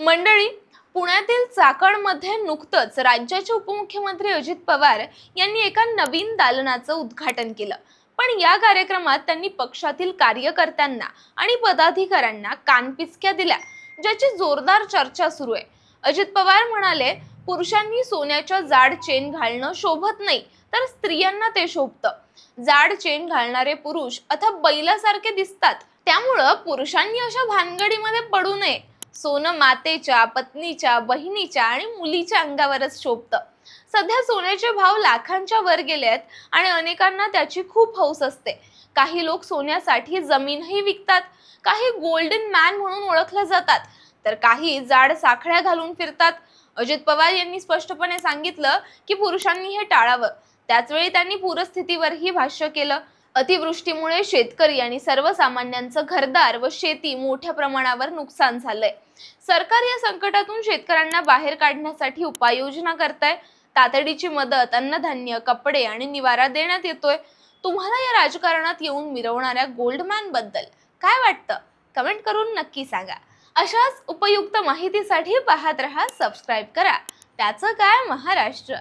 मंडळी पुण्यातील चाकणमध्ये नुकतंच राज्याचे उपमुख्यमंत्री अजित पवार यांनी एका नवीन दालनाचं उद्घाटन केलं. पण या कार्यक्रमात त्यांनी पक्षातील कार्यकर्त्यांना आणि पदाधिकाऱ्यांना कानपिचक्या दिल्या ज्याची जोरदार चर्चा सुरू आहे. अजित पवार म्हणाले पुरुषांनी सोन्याच्या जाड चेन घालणं शोभत नाही तर स्त्रियांना ते शोभतं. जाड चेन घालणारे पुरुष अथवा बैलासारखे दिसतात त्यामुळं पुरुषांनी अशा भानगडीमध्ये पडू नये. सोनं मातेच्या पत्नीच्या बहिणीच्या आणि मुलीच्या अंगावरच शोभतं. सध्या सोन्याचे भाव लाखांच्या वर गेले आहेत आणि अनेकांना त्याची खूप हौस असते. काही लोक सोन्यासाठी जमीनही विकतात काही गोल्डन मॅन म्हणून ओळखले जातात तर काही जाड साखळ्या घालून फिरतात. अजित पवार यांनी स्पष्टपणे सांगितलं की पुरुषांनी हे टाळावं. त्याचवेळी त्यांनी पूरस्थितीवरही भाष्य केलं. अतिवृष्टीमुळे शेतकरी आणि सर्वसामान्यांचं घरदार व शेती मोठ्या प्रमाणावर नुकसान झालंय. सरकार या संकटातून शेतकऱ्यांना बाहेर काढण्यासाठी उपाययोजना करत आहे तातडीची मदत अन्नधान्य कपडे आणि निवारा देण्यात येतोय. तुम्हाला या राजकारणात येऊन मिरवणाऱ्या गोल्डमॅनबद्दल काय वाटतं? कमेंट करून नक्की सांगा. अशाच उपयुक्त माहितीसाठी पाहत रहा सबस्क्राईब करा. त्याचं काय महाराष्ट्र.